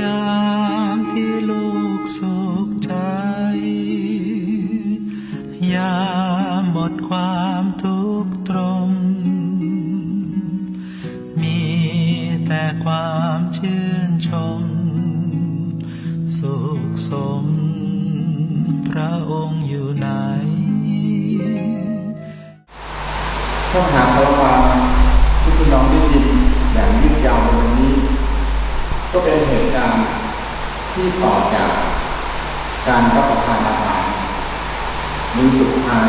ยามที่ลูกสุขใจ ยามหมดความทุกข์ตรม มีแต่ความชื่นชม สุขสม พระองค์อยู่ไหนข้อหาคารวะที่พี่น้องได้ยินอย่างยืดยาวในวันนี้ ก็เป็นเหตุการณ์ ที่ต่อจากการรับประทานอาหารมื้อสุดท้าย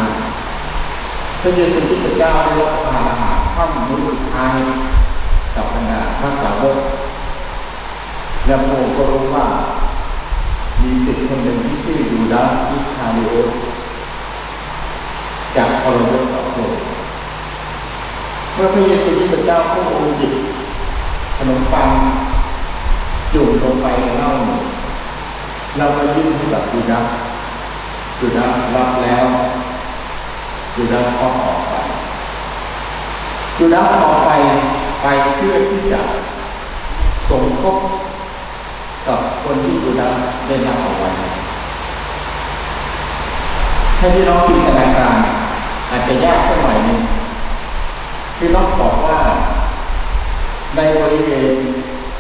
พระเยซูคริสต์เจ้าได้รับประทานอาหารค่ำมื้อสุดท้ายกับบรรดาพระสาวกและพระองค์ก็รู้ว่า มีสิทธิ์คนหนึ่งที่ชื่อยูดาสอิสคาริโอตจากพลยศต่อพระเมื่อพระเยซูคริสต์เจ้าพระองค์หยิบขนมปังจุ่มลงไปในเหล้า เราก็ยื่นให้กับยูดาสยูดาสรับแล้วยูดาสก็ออกไปยูดาสออกไปไปเพื่อที่จะสมทบกับคนที่ยูดาสได้นำเอาไว้ให้พี่น้องจินตนาการอาจจะยากสักหน่อยหนึงคือต้องบอกว่าในบริเวณ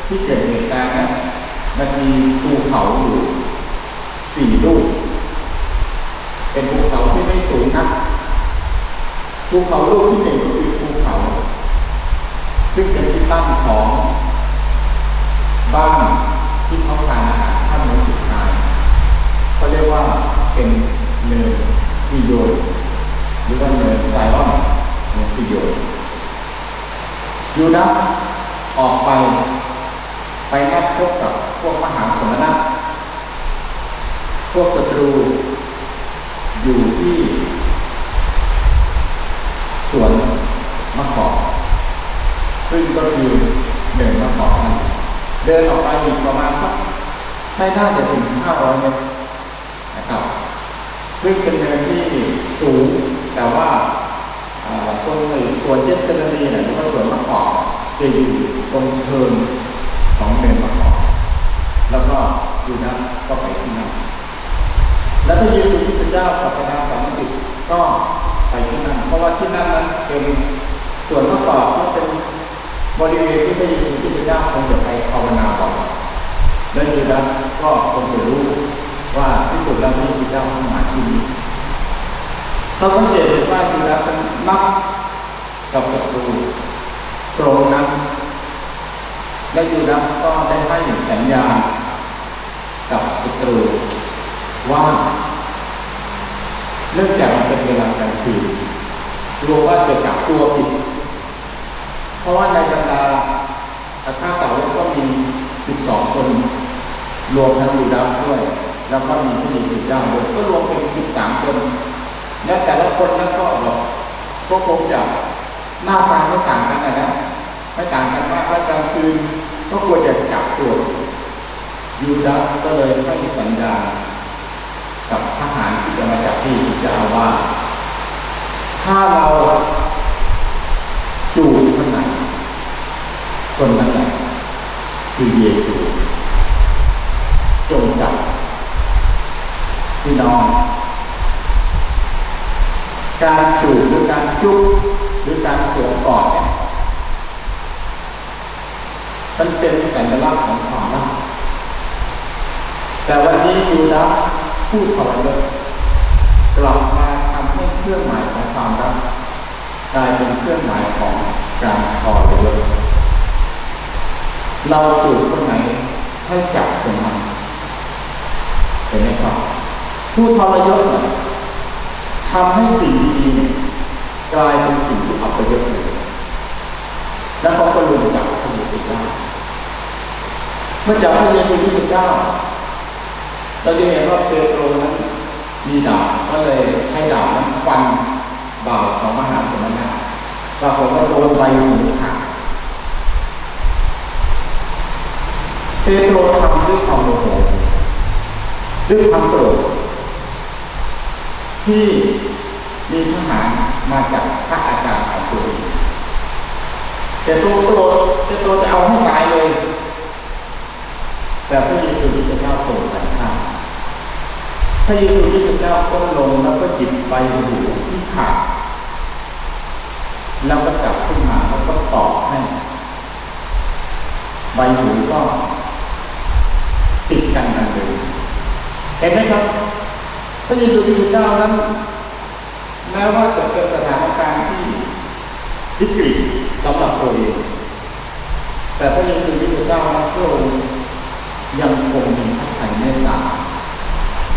ที่เกิดเหตุการณ์นั้นมันมีภูเขาอยู่ สี่ลูก เป็นภูเขาที่ไม่สูงนักภูเขาลูกที่หนึ่งก็คือภูเขา ซึ่งเป็นที่ตั้งของบ้านที่เขาทานอาหารค่ำในสุดท้ายเขาเรียกว่าเป็นเนินซีโยนหรือว่าเนินไซออนเนินซีโยนยูดาสออกไป ไปนัดพบกับพวกมหาสมณะ พวกศัตรูอยู่ที่ สวนมะกอกซึ่งก็คือเดินมะกอกนั่นเดินออกไปอีกประมาณสักไม่น่าจะถึง 500 เมตรนะครับ ซึ่งเป็นเนินที่สูง แต่ว่าตรงไอ้สวนเยสเซนารีเนี่ยหรือว่าสวนมะกอกจะอยู่ตรงเชิงของเนินมะกอกแล้วก็ยูนัสก็ไปที่นั่น และพระเยซูคริสต์เจ้ากับบรรดาสามสิบก็ไปที่นั่นเพราะว่าที่นั่นนั้นเป็นสวนมะกอกและเป็นบริเวณที่พระเยซูคริสต์เจ้าคงจะไปภาวนาบ่อยและยูดาสก็คงจะรู้ว่าที่สุดแล้วพระเยซูเจ้าต้องมาที่นี่เราสังเกตเห็นว่ายูดาสนับกับศัตรูตรงนั้นและยูดาสก็ได้ให้สัญญาณกับศัตรู ว่า เนื่องจากมันเป็นเวลากลางคืนกลัวว่าจะจับตัวผิด เพราะว่าในบรรดาอาคาสาวกก็มี 12 คน รวมทั้งยูดาสด้วย แล้วก็มีพระเยซูเจ้าด้วยก็รวมเป็น 13 คน และแต่ละคนนั้นก็บบก็คงจะหน้าตาไม่ต่างกันนะนะไม่ต่างกันมากและกลางคืนก็ควจะจับตัวยูดาสก็เลยให้สัญญา กับทหารที่จะมาจับพี่สุเจ้าว่า ถ้าเราจูบคนไหนคนนั้นแหละคือเยซูจงจับพี่น้อง การจูบหรือการจุ๊บหรือการสวมกอดเนี่ยมันเป็นสัญลักษณ์ของความรักแต่วันนี้ยูดาส ผู้ทรยศกลับมาทำให้เครื่องหมายของความรักกลายเป็นเครื่องหมายของการทรยศเราจูบคนไหนให้จับคนนั้นเห็นไหมครับผู้ทรยศเนี่ยทำให้สิ่งดีๆเนี่ยกลายเป็นสิ่งที่อัปยศเลยแล้วเขาก็ลุมจับพระเยซูเจ้าเมื่อจับพระเยซูคริสต์เจ้า เราจะเห็นว่าเปโตรนั้นมีดาบก็เลยใช้ดาบนั้นฟันบ่าวของมหาสมณะปรากฏว่าโดนใบหูขาดเปโตรทำด้วยความโมโหด้วยความโกรธที่มีทหารมาจากพระอาจารย์ของตัวเองแต่ตัวโกรธแต่ตัวจะเอาให้ตายเลย แต่ระเยซูคริสต์เจ้าก้ ระเยซูคริสต์เจ้าก้มลงแล้วก็หยิบใบหูที่ขาดแล้วก็จับขึ้นมาแล้วก็ตอกให้ ใบหูก็ติดกันกันเลยเห็นไหมครับ พระเยซูคริสต์เจ้านั้นแม้ว่าจะเป็นสถานการณ์ที่วิกฤตสำหรับตัวเองแต่พระเยซูคริสต์เจ้าพระองค์ยังคงมีพระทัยเมตตา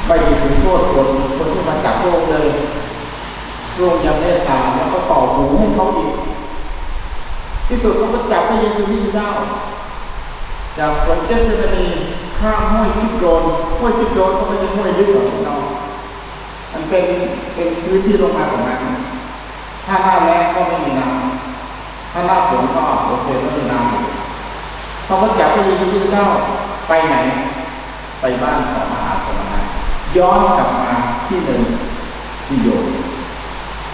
ไม่ได้ถือโทษคนคนที่มาจับพรงค์เลยพระองค์ยังเมตตาแล้วก็ต่อหูให้เขาอีก ที่สุดเขาก็จับพระเยซูคริสต์เจ้าจากสวนเกสเซนีข้ามห้วยคิดโดนห้วยคิดโดนก็ไม่ใช่ห้วยลึกหรอกเรามันเป็นเป็นพื้นที่ลงมาของมันถ้าหน้าแล้งก็ไม่มีน้ำถ้าหน้าฝนก็โอเคก็มีน้ำเขาก็จับพระเยซูคริสต์เจ้าไปไหน ไปบ้านของมหา ย้อนกลับมาที่เนินซิโยน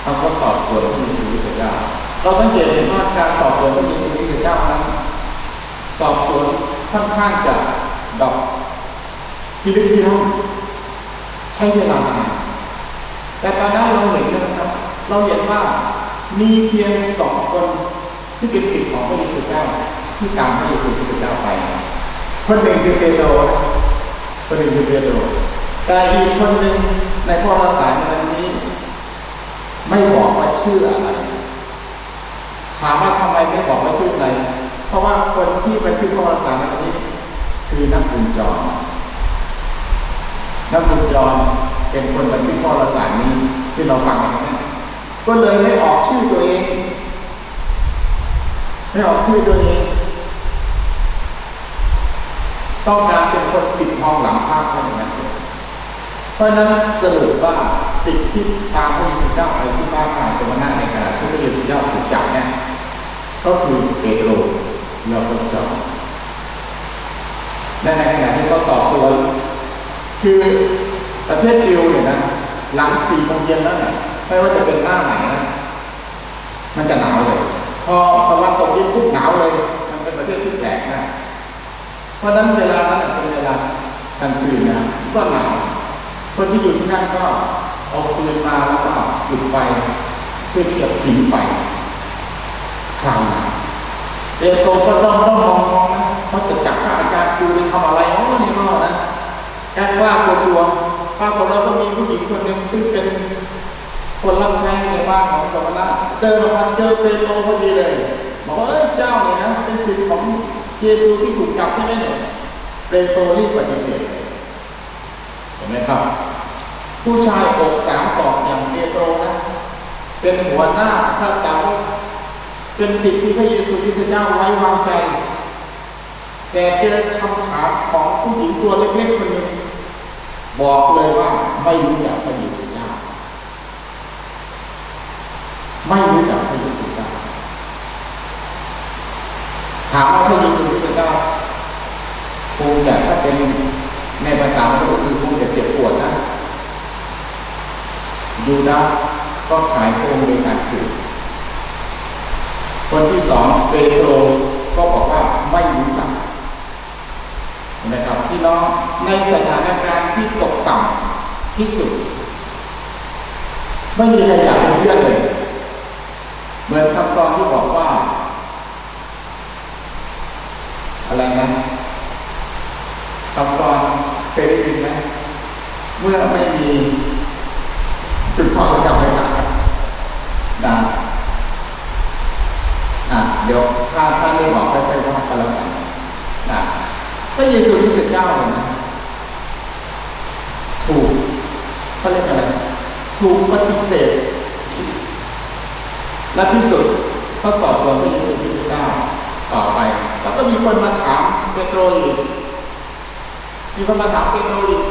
เขาก็สอบสวนพระเยซูคริสต์เจ้า เราสังเกตเห็นว่าการสอบสวนพระเยซูคริสต์เจ้านั้นสอบสวนค่อนข้างจะดอกพิลึกพิลั่นใช้เวลานานแต่ตอนนั้นเราเห็นนะครับ เราเห็นว่ามีเพียงสองคนที่เป็นสิทธิ์ของพระเยซูเจ้าที่ตามพระเยซูคริสต์เจ้าไป คนหนึ่งคือเปโตรคนหนึ่งคือเปโตร แต่อีกคนหนึ่งในพ่อภาษาในวันนี้ ไม่บอกว่าชื่ออะไร ถามว่าทำไมไม่บอกว่าชื่ออะไร เพราะว่าคนที่บันทึกข้อสารในวันนี้ คือนักบุญจรนักบุญจรเป็นคนบันทึกข้อสารนี้ที่เราฟังกันนะก็เลยไม่ออกชื่อตัวเอง ไม่ออกชื่อตัวเองต้องการเป็นคนปิดทองหลังพระเพราะอย่างนั้นเถอะเพ ราะนั้นสรุปว่าสิ่งที่ตามพระเยซูเจ้าไปที่บ้านมหาสมณะในขณะที่พระเยซูเจ้าถูกจับเนี่ยก็คือเปโตรแล้วก็จอห์นและในขณะที่เขาสอบสวนคือประเทศยิวเนี่ยนะหลังสี่โมงเย็นแล้วเนี่ยไม่ว่าจะเป็นหน้าไหนนะมันจะหนาวเลย พอตะวันตกดินปุ๊บหนาวเลย มันเป็นประเทศที่แปลกมากเพราะฉะนั้นเวลานั้นเป็นเวลากลางคืนนะก็หนาว คนที่อยู่ที่นั่นก็เอาฟืนมาแล้วก็จุดไฟ เพื่อที่จะผิงไฟคราวหนาวเรียนโตก็ต้องต้องมองมองนะเขาจะจับอาจารย์กูไปทำอะไรเนาะนี่นาะนะกล้ากล้ากลัวกลัวปรากฏเราก็มีผู้หญิงคนหนึ่งซึ่งเป็นคนรับใช้ในบ้านของสมณะเดินออกมาเจอเปโตรพอดีเลยบอกว่าเอ้ยเจ้าเนี่ยนะเป็นสิทธิ์ของเยซูที่ถูกจับใช่ไหมเนี่ยเปโตรรีบปฏิเสธ เห็นไหมครับ ผู้ชายอกสามศอกอย่างเปโตรนะ เป็นหัวหน้าพระสาวกเป็นสิทธิที่พระเยซูคริสต์เจ้าไว้วางใจ แต่เจอคำถามของผู้หญิงตัวเล็กๆคนหนึ่งบอกเลยว่าไม่รู้จักพระเยซูเจ้า ไม่รู้จักพระเยซูเจ้าถามว่าพระเยซูคริสต์เจ้าคงจะถ้าเป็นในภาษาพระคืะเจ็บปวดนะ ยูดาสก็ขายพระองค์โดยการจืดคนที่สองเปโตรก็บอกว่าไม่รู้จักเห็นไหมครับพี่น้องในสถานการณ์ที่ตกต่ำที่สุด ไม่มีใครอยากเป็นเพื่อนเลย เหมือนคำตอนที่บอกว่า อะไรนะคำตอนเคยได้ยินไหมเมื่อไม่มี คุณพ่อก็จำไม่ได้นะอะเดี๋ยวถ้าท่านได้บอกค่อยๆว่ากันแล้วกันนะพระเยซูคริสต์เจ้าเนี่ยนะถูกเขาเรียกอะไร ถูกปฏิเสธและที่สุดเขาสอบสวนพระเยซูคริสต์เจ้าต่อไป แล้วก็มีคนมาถามเปโตรอีกมีคนมาถามเปโตรอีก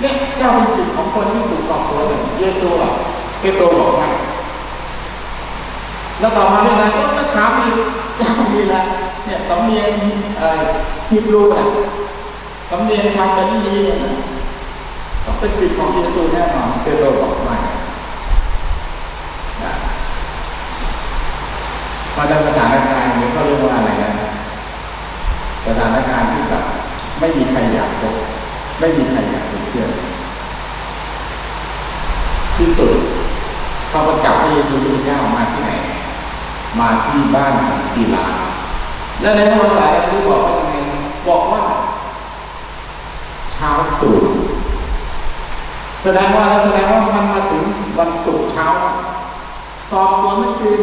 เนี่ยเจ้าเป็นสิทธิ์ของคนที่ถูกสอบสวนเนี่ยเยซูอะเปโตรบอกว่า แล้วต่อมาเม่นานก็ก็ถามอีกเจ้ามีละเนี่ยสำเนียงฮิบรูนะสำเนียงชาวกาลิลีนะต้องเป็นสิทธิ์ของเยซูแน่นอนเปโตรบอกใหม่นะมันสถานการณ์นี้ก็เรียกว่าอะไรนะสถานการณ์ที่แบบไม่มีใครอยากพบไม่มีใครอยากเป็นเพื่อนที่สุดเขาประกาศพระเยซูพระเจ้ามาที่ไหน มาที่บ้านของปีลาและในภาษาอังกฤษบอกว่ายังไงบอกว่า เช้าตรู่แสดงว่าแสดงว่ามันมาถึงวันศุกร์เช้า สอบสวนเมื่อคืน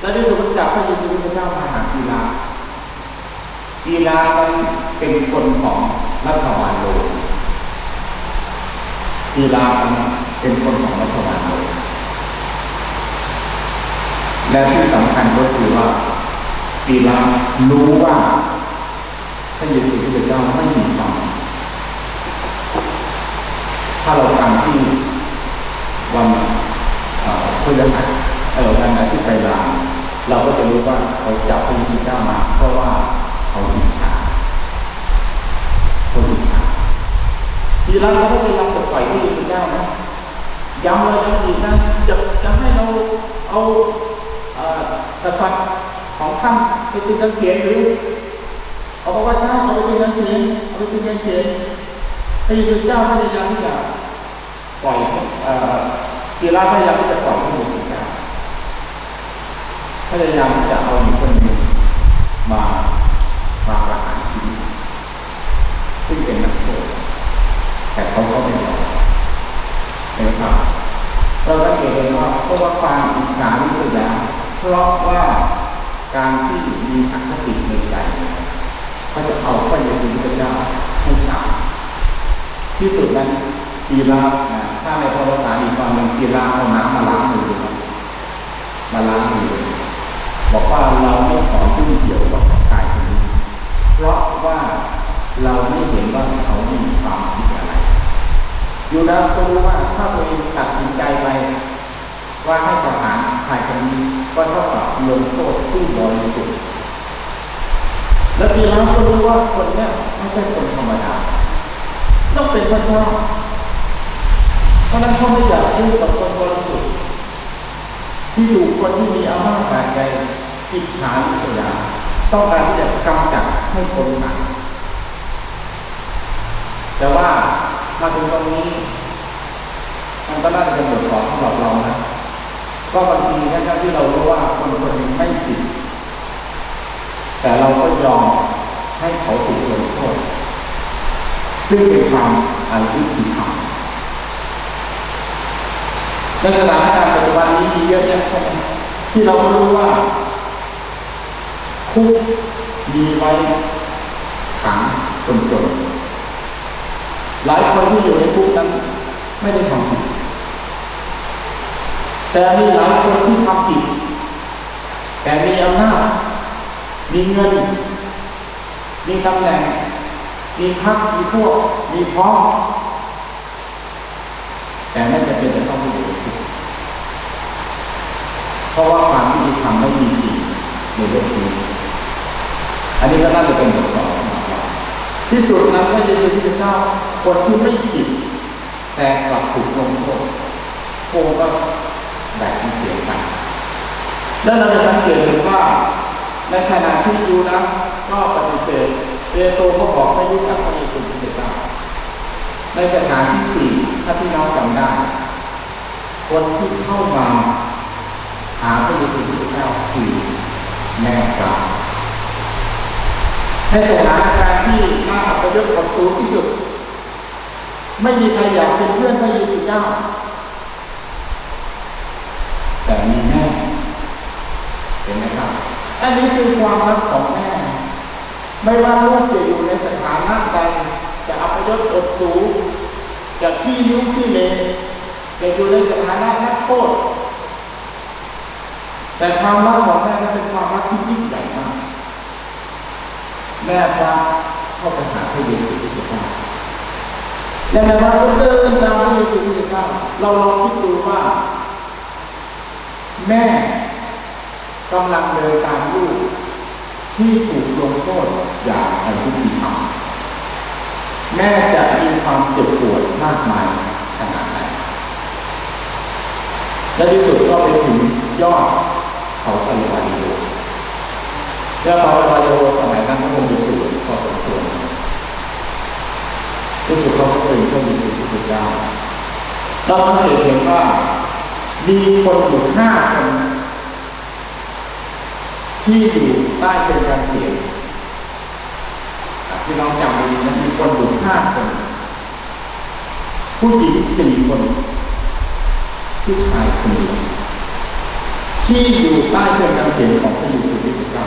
และที่สุดก็จับพระเยซูคริสต์เจ้ามาหาปีลาปีลานั้นเป็นคนของรัฐบาลโลมปีลานเป็นคนของรัฐบาลโลม และที่สำคัญก็คือว่าปีลารู้ว่าพระเยซูคริสต์เจ้าไม่มีความถ้าเราฟังที่วันเอ่อพฤหัสเออวันอาทิตย์ไปลาเราก็จะรู้ว่าเขาจับพระเยซูเจ้ามา เพราะว่าเขาอิจฉาเขาอิจฉาปีลาเขาก็พยายามจะปล่อยพระเยซูเจ้านะย้ำเลยนะอีกนะจะจะให้เราเอา กษัตริย์ของท่านไปติดกางเขนหรือเขาบอกว่าใช่เอาไปติดกางเขนเอาไปติดกางเขนพระเยซูเจ้าพยายามที่จะปล่อยเอ่อปีลาพยายามที่จะปล่อยพระเยซูเจ้าพยายามที่จะเอาอีกคนหนึ่งมามาประหารชีวิตซึ่งเป็นนักโทษแต่เขาก็ไม่ยอมเห็นไหมครับเราสังเกตเห็นว่าเพราะว่าความอิจฉาริษยา เพราะว่าการที่มีอคติในใจเขาจะเอาพระเยซูคริสต์เจ้าให้ตายที่สุดนั้นปีลาถ้าในพระภาษาอีกตอนหนึ่งปีลาเอาน้ำมาล้างมือมาล้างมือบอกว่าเราไม่ขอยุ่งเกี่ยวกับชายคนนี้ เพราะว่าเราไม่เห็นว่าเขามีความผิดอะไรยูดาสก็รู้ว่าถ้าตัวเองตัดสินใจไปว่าให้ ก็เท่ากับลงโทษผู้บริสุทธิ์ และปีแล้วก็รู้ว่าคนนี้ไม่ใช่คนธรรมดาต้องเป็นพระเจ้า เพราะนั้นเขาไม่อยากยุ่งกับคนบริสุทธิ์ ที่ถูกคนที่มีอำนาจการใหญ่อิจฉาริษยาต้องการที่จะกำจัดให้คนหนักแต่ว่ามาถึงตรงนี้ มันก็น่าจะเป็นบทสอนสำหรับเรานะ ก็บางทีทั้งๆที่เรารู้ว่าคนคนหนึ่งไม่ผิด แต่เราก็ยอมให้เขาถูกลงโทษซึ่งเป็นความอายุติธรรมในสถานการณ์ปัจจุบันนี้มีเยอะแยะใช่ไหมที่เราก็รู้ว่า คุกมีไว้ขังคนจนหลายคนที่อยู่ในคุกนั้น ไม่ได้ทำผิด แต่มีหลายคนที่ทำผิด แต่มีอำนาจ มีเงิน มีตำแหน่ง มีพักมีพวก มีพร้อมแต่ไม่จำเป็นจะต้องไปอยู่ในคุกเพราะว่าความยุติธรรมไม่มีจริงในโลกนี้ อันนี้ก็น่าจะเป็นบทสอนสำหรับเราที่สุดนั้นพระเยซูคริสต์เจ้าคนที่ไม่ผิด แต่กลับถูกลงโทษพวกก็ แบ่เขียนกันแล้วเราจะสังเกตเห็นว่า ในขณะที่ยูดาสก็ปฏิเสธเปโตรก็บอกไม่รู้จักพระเยซูคริสต์เจ้าในสถานที่สี่ถ้าพี่น้องจำได้ คนที่เข้ามาหาพระเยซูคริสต์เจ้าคือแม่ปลาในสถานการณ์ที่น่าอัปยศอดสูงที่สุด ไม่มีใครอยากเป็นเพื่อนพระเยซูเจ้า แต่มีแม่ เห็นไหมครับ อันนี้คือความรักของแม่ ไม่ว่าลูกจะอยู่ในสถานะใด จะอัปยศอดสูงจะขี้นิ้วขี้เลจะอยู่ในสถานะนักโทษแต่ความรักของแม่นั้นเป็นความรักที่ยิ่งใหญ่มาก แม่พระเข้าไปหาพระเยซูคริสต์เจ้าและแม่พระก็เดินตามพระเยซูคริสต์เจ้าเราลองคิดดูว่า แม่ กำลังเดินตามลูกที่ถูกลงโทษอย่างอายุติธรรมแม่จะมีความเจ็บปวดมากมายขนาดไหนและที่สุดก็ไปถึงยอดเขาปริวาริโอแล้วเขาปริวาริโอสมัยนั้นก็คงไปสูงพอสมควรที่สุดเขาก็ตื่นพระเยซูคริสต์เจ้าเราสังเกตเห็นว่ามีคนอยู่ห้าคน ที่อยู่ใต้เชิงกางเขนอะพี่น้องจำไปดีนะมีคนอยู่ห้าคน ผู้หญิงสี่คน ผู้ชายคนเดียวที่อยู่ใต้เชิงกางเขียนของพระเยซูคริสต์เจ้า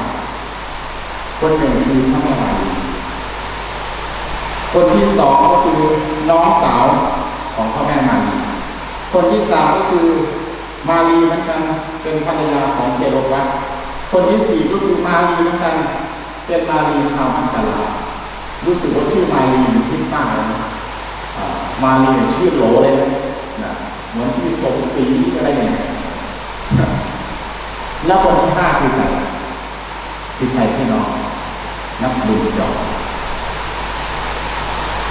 คนหนึ่งคือพระแม่มารีคนที่สองก็คือน้องสาวของพระแม่มารีคนที่สามก็คือมารีเหมือนกันเป็นภรรยาของเคโรบัส คนที่สี่ก็คือมารีเหมือนกัน เป็นมารีชาวมักกะลารู้สึกว่าชื่อมารีมันพิษมากเลยนะมารีเนี่ยชื่อโหลเลยนะนะเหมือนชื่อสมศรีอะไรอย่างเงี้ยแล้วคนที่ห้าคือใครคือใครพี่น้องนักบุญจอ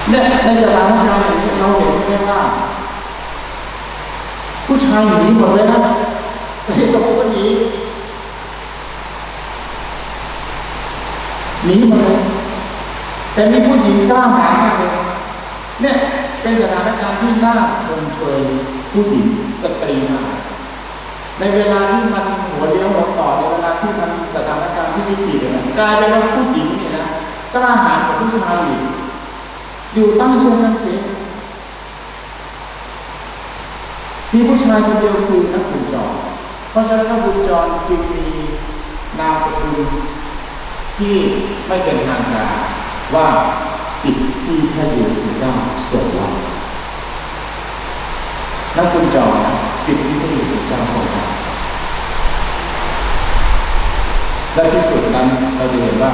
เนี่ยในสถานการณ์อย่างนี้เราเห็นไหมว่า ผู้ชายหนีหมดเลยนะเรียกว่าก็หนี หนีหมดเลยแต่มีผู้หญิงกล้าหาญมากเลยเนี่ยเป็นสถานการณ์ที่น่าชมเชยผู้หญิงสตรีมากในเวลาที่มันหัวเลี้ยวหัวต่อในเวลาที่มันสถานการณ์ที่วิกฤตเนี่ยกลายเป็นว่าผู้หญิงเนี่ยนะกล้าหาญกว่าผู้ชายอีกอยู่ใต้เชิงกางเขนมีผู้ชายคนเดียวคือนักบุญจร เพราะฉะนั้นนักบุญจรจึงมีนามสกุล ที่ไม่เป็นทางการว่าสิทธิที่พระเยซูเจ้าทรงรับนักบุญจรนะสิทธิที่พระเยซูเจ้าทรงรับและที่สุดนั้นเราจะเห็นว่า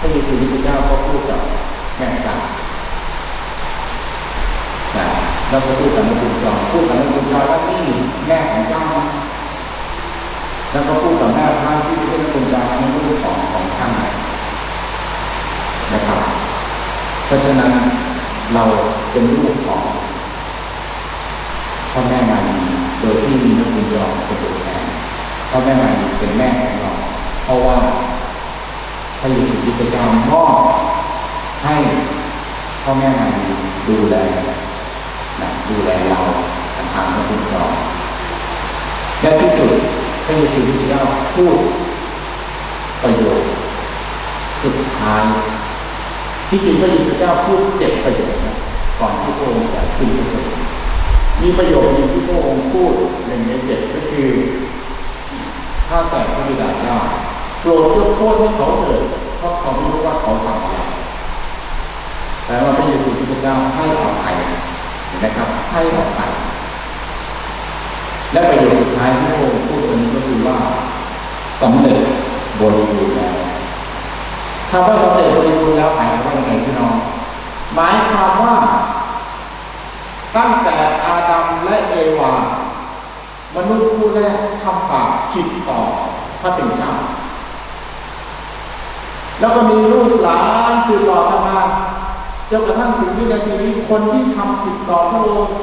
พระเยซูคริสต์เจ้าก็พูดกับแม่กานะแล้วก็พูดกับนักบุญจรพูดกับนักบุญจรว่านี่แม่ของเจ้านะ แล้วก็พูดกับแม่พระที่เป็นนักบุญจรในรูปของของท่านนะครับ เพราะฉะนั้นเราเป็นลูกของพ่อแม่มารีโดยที่มีนักบุญจรเป็นตัวแทนพ่อแม่มารีเป็นแม่ของเรา เพราะว่าพระเยซูคริสต์เจ้ามอบให้พ่อแม่มารีดูแลนะดูแลเราทางนักบุญจรและที่สุด พระเยซูคริสต์เจ้าพูดประโยชน์สุดท้ายที่จริงพระเยซูเจ้าพูดเจ็ดประโยชน์นะก่อนที่พระองค์จะสิ้นพระชนม์มีประโยคหนึ่งที่พระองค์พูดหนึ่งในเจ็ดก็คือถ้าแต่พระบิดาเจ้าโปรดยกโทษให้เขาเถิดเพราะเขาไม่รู้ว่าเขาทำอะไรแต่ว่าพระเยซูคริสต์เจ้าให้อภัยนไหมครับ ให้อภัยและประโยคสุดท้ายที่พระองค์พูด ว่าสำเร็จบริบูรณ์แล้วคำว่าสำเร็จบริบูรณ์แล้วหมายความว่ายังไงพี่น้อง หมายความว่า ตั้งแต่อาดัมและเอวา มนุษย์ผู้แรกทำบาปผิดต่อพระเป็นเจ้า แล้วก็มีลูกหลานสืบต่อกันมาจนกระทั่งถึงวินาทีนี้คนที่ทำผิดต่อพระองค์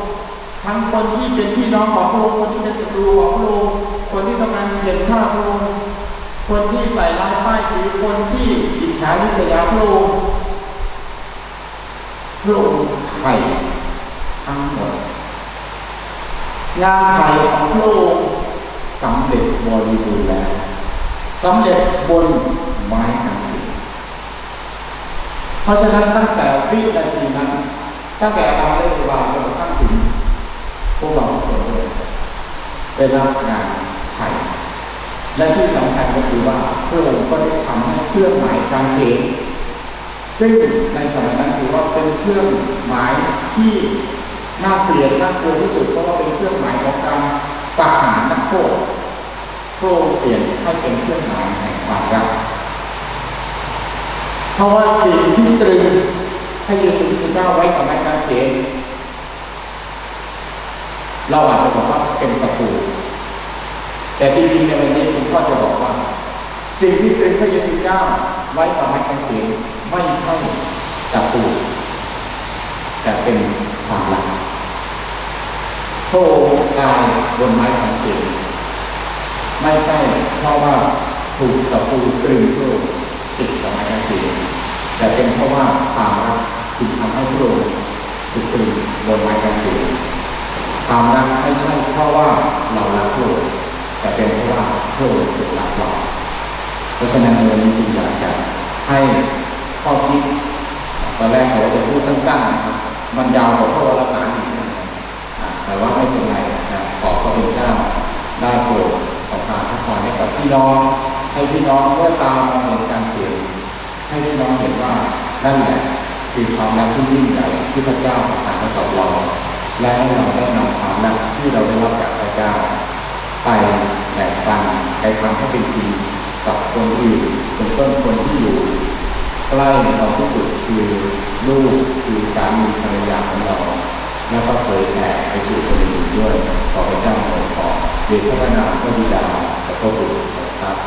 ทั้งคนที่เป็นพี่น้องของพระองค์คนที่เป็นศัตรูของพระองค์ คนที่ทำการเขียนฆ่าพระองค์คนที่ใส่ลายป้ายสีคนที่อิจฉาริษยาพระองค์พระองค์ไถ่ทั้งหมดงานไถ่ของพระองค์สำเร็จบริบูรณ์แล้วสำเร็จบนไม้กางเขนเพราะฉะนั้นตั้งแต่วินาทีนั้นตั้งแต่เราได้วางจนกระทั่งถึงพวกเราทุกคนเลยได้รับงาน และที่สำคัญก็คือว่าพระองค์ก็ได้ทำให้เครื่องหมายกางเขนซึ่งในสมัยนั้นถือว่าเป็นเครื่องหมายที่น่าเกลียดน่ากลัวที่สุดเพราะว่าเป็นเครื่องหมายของการประหารนักโทษพระองค์เปลี่ยนให้เป็นเครื่องหมายแห่งความรักเพราะว่าสิ่งที่ตรึงให้เยซูคริสต์เจ้าไว้กับไม้กางเขนเราอาจจะบอกว่าเป็นประตู แต่จริงๆในวันนี้ผมก็จะบอกว่า สิ่งที่ตรึงพระเยซูเจ้าไว้กับไม้กางเขนไม่ใช่ประตูแต่เป็นความรักพระองค์ตายบนไม้กางเขนไม่ใช่เพราะว่าถูกตะปูตรึงพระองค์ติดกับไม้กางเขนแต่เป็นเพราะว่าความรักจึงทำให้พระองค์ถูกตรึงบนไม้กางเขนความรักไม่ใช่เพราะว่าเรารักพระองค์ แต่เป็นเพราะว่าพระองค์ทรงรักเราเพราะฉะนั้นวันนี้จึงอยากจะให้ข้อคิดตอนแรกเราจะพูดสั้นๆนะครับมันยาวกว่าพระวรสารอีกนะแต่ว่าไม่เป็นไรนะขอพระเป็นเจ้าได้โปรดประทานพระพรให้กับพี่น้อง ให้พี่น้องเมื่อตามมาเห็นการเขียนให้พี่น้องเห็นว่านั่นแหละคือความรักที่ยิ่งใหญ่ที่พระเจ้าประทานให้กับเราและให้เราได้นำความรักที่เราได้รับจากพระเจ้า ไปแบ่งปันไปทำให้เป็นจริงกับคนอื่นเป็นต้นคนที่อยู่ใกล้เราที่สุดคือลูกคือสามีภรรยาของเรา แล้วก็เผยแผ่ไปสู่คนอื่นด้วยขอพระเจ้าอวยพรเดชพระนามพระบิดาและพระบุตรครับ